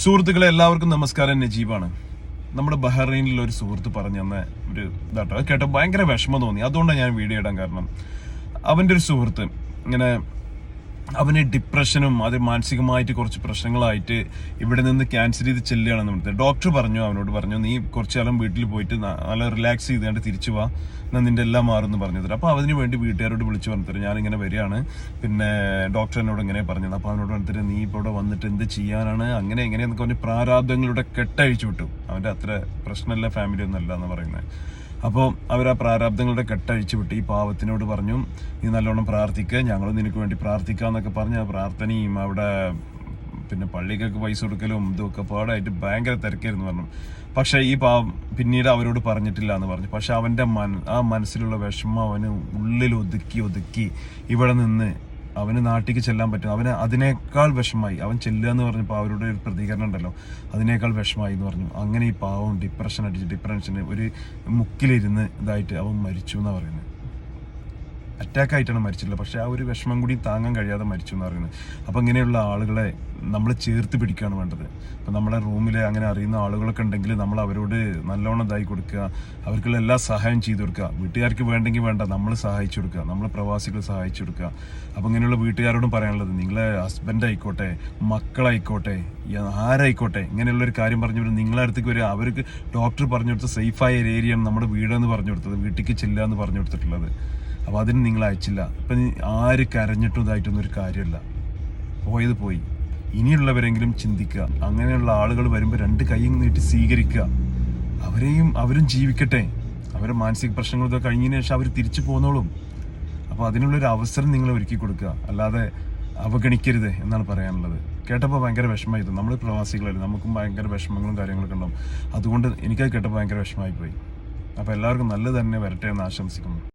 സുഹൃത്തുക്കളെ എല്ലാവർക്കും നമസ്കാരം. നജീബാണ് നമ്മുടെ ബഹ്റൈനിൽ ഒരു സുഹൃത്ത് പറഞ്ഞു തന്ന ഒരു ഇതാട്ടോ. അത് കേട്ടോ ഭയങ്കര വിഷമം തോന്നി. അതുകൊണ്ടാണ് ഞാൻ വീഡിയോ ഇടാൻ കാരണം. അവന്റെ ഒരു സുഹൃത്ത് ഇങ്ങനെ അവന് ഡിപ്രഷനും അത് മാനസികമായിട്ട് കുറച്ച് പ്രശ്നങ്ങളായിട്ട് ഇവിടെ നിന്ന് ക്യാൻസൽ ചെയ്ത് ചെല്ലുകയാണെന്ന് പറഞ്ഞത് ഡോക്ടർ പറഞ്ഞു അവനോട് പറഞ്ഞു നീ കുറച്ചു കാലം വീട്ടിൽ പോയിട്ട് നല്ല റിലാക്സ് ചെയ്തുകൊണ്ട് തിരിച്ചു വാ. എന്നാൽ നിന്റെ എല്ലാം മാറുമെന്ന് തരാം. അപ്പോൾ അതിന് വേണ്ടി വീട്ടുകാരോട് വിളിച്ചു പറഞ്ഞിട്ട് ഞാനിങ്ങനെ വരികയാണ്. പിന്നെ ഡോക്ടർ എന്നോട് ഇങ്ങനെ പറഞ്ഞത് അപ്പോൾ അവനോട് പറഞ്ഞിട്ട് നീ ഇപ്പോൾ ഇവിടെ വന്നിട്ട് എന്ത് ചെയ്യാനാണ്? അങ്ങനെ എങ്ങനെയെന്നൊക്കെ പറഞ്ഞ് പ്രാരാബ്ദങ്ങളുടെ കെട്ടഴിച്ചു വിട്ടു. അവന്റെ അത്ര പ്രശ്നമല്ല ഫാമിലി ഒന്നല്ല എന്ന് പറയുന്നത്. അപ്പോൾ അവർ ആ പ്രാരാബ്ദങ്ങളുടെ കെട്ടഴിച്ചു വിട്ട് ഈ പാവത്തിനോട് പറഞ്ഞു നീ നല്ലോണം പ്രാർത്ഥിക്കുക ഞങ്ങൾ നിനക്ക് വേണ്ടി പ്രാർത്ഥിക്കാന്നൊക്കെ പറഞ്ഞ് ആ പ്രാർത്ഥനയും അവിടെ പിന്നെ പള്ളിക്കൊക്കെ പൈസ കൊടുക്കലും ഇതൊക്കെ പാടായിട്ട് ഭയങ്കര തിരക്കായിരുന്നു പറഞ്ഞു. പക്ഷേ ഈ പാവം പിന്നീട് അവരോട് പറഞ്ഞിട്ടില്ല എന്ന് പറഞ്ഞു. പക്ഷെ അവന്റെ മന ആ മനസ്സിലുള്ള വിഷമം അവന് ഉള്ളിൽ ഒതുക്കി ഒതുക്കി ഇവിടെ നിന്ന് അവന് നാട്ടിക്ക് ചെല്ലാൻ പറ്റും. അവന് അതിനേക്കാൾ വിഷമായി. അവൻ ചെല്ലുക എന്ന് പറഞ്ഞപ്പോൾ അവരുടെ ഒരു പ്രതികരണം ഉണ്ടല്ലോ. അതിനേക്കാൾ വിഷമായി എന്ന് പറഞ്ഞു. അങ്ങനെ ഈ പാവം ഡിപ്രഷൻ അടിച്ച് ഡിപ്രഷന് ഒരു മുക്കിലിരുന്ന് ഇതായിട്ട് അവൻ മരിച്ചു എന്നാണ് പറയുന്നത്. അറ്റാക്ക് ആയിട്ടാണ് മരിച്ചിട്ടുള്ളത്. പക്ഷെ ആ ഒരു വിഷമം കൂടി താങ്ങാൻ കഴിയാതെ മരിച്ചു എന്ന് പറയുന്നത്. അപ്പം ഇങ്ങനെയുള്ള ആളുകളെ നമ്മൾ ചേർത്ത് പിടിക്കുകയാണ് വേണ്ടത്. അപ്പം നമ്മുടെ റൂമിൽ അങ്ങനെ അറിയുന്ന ആളുകളൊക്കെ ഉണ്ടെങ്കിൽ നമ്മൾ അവരോട് നല്ലോണം ഇതായി കൊടുക്കുക. അവർക്കുള്ള എല്ലാ സഹായം ചെയ്തു കൊടുക്കുക. വീട്ടുകാർക്ക് വേണ്ടെങ്കിൽ വേണ്ട നമ്മൾ സഹായിച്ചു കൊടുക്കുക. നമ്മൾ പ്രവാസികൾ സഹായിച്ചു കൊടുക്കുക. അപ്പം ഇങ്ങനെയുള്ള വീട്ടുകാരോടും പറയാനുള്ളത് നിങ്ങളെ ഹസ്ബൻഡ് ആയിക്കോട്ടെ മക്കളായിക്കോട്ടെ ആരായിക്കോട്ടെ ഇങ്ങനെയുള്ള ഒരു കാര്യം പറഞ്ഞു വരും നിങ്ങളെ അടുത്തേക്ക് വരിക. അവർക്ക് ഡോക്ടർ പറഞ്ഞു കൊടുത്ത സേഫായ ഒരു ഏരിയയാണ് നമ്മുടെ വീടെന്ന് പറഞ്ഞു കൊടുത്തത് വീട്ടിലേക്ക് ചെല്ലുക എന്ന് പറഞ്ഞു കൊടുത്തിട്ടുള്ളത്. അപ്പോൾ അതിന് നിങ്ങൾ അയച്ചില്ല. ഇപ്പം ആര് കരഞ്ഞിട്ടും ഇതായിട്ടൊന്നും ഒരു കാര്യമല്ല. പോയത് പോയി. ഇനിയുള്ളവരെങ്കിലും ചിന്തിക്കുക. അങ്ങനെയുള്ള ആളുകൾ വരുമ്പോൾ രണ്ട് കൈയും നീട്ടി സ്വീകരിക്കുക. അവരെയും അവരും ജീവിക്കട്ടെ. അവരെ മാനസിക പ്രശ്നങ്ങളൊക്കെ കഴിഞ്ഞതിന് ശേഷം അവർ തിരിച്ചു പോന്നോളും. അപ്പോൾ അതിനുള്ളൊരു അവസരം നിങ്ങൾ ഒരുക്കി കൊടുക്കുക. അല്ലാതെ അവഗണിക്കരുത് എന്നാണ് പറയാനുള്ളത്. കേട്ടപ്പോൾ ഭയങ്കര വിഷമമായിരുന്നു. നമ്മൾ പ്രവാസികളല്ലേ. നമുക്കും ഭയങ്കര വിഷമങ്ങളും കാര്യങ്ങളൊക്കെ ഉണ്ടാവും. അതുകൊണ്ട് എനിക്കത് കേട്ടപ്പോൾ ഭയങ്കര വിഷമമായി പോയി അപ്പോൾ എല്ലാവർക്കും നല്ലത് തന്നെ വരട്ടെ എന്ന് ആശംസിക്കുന്നു.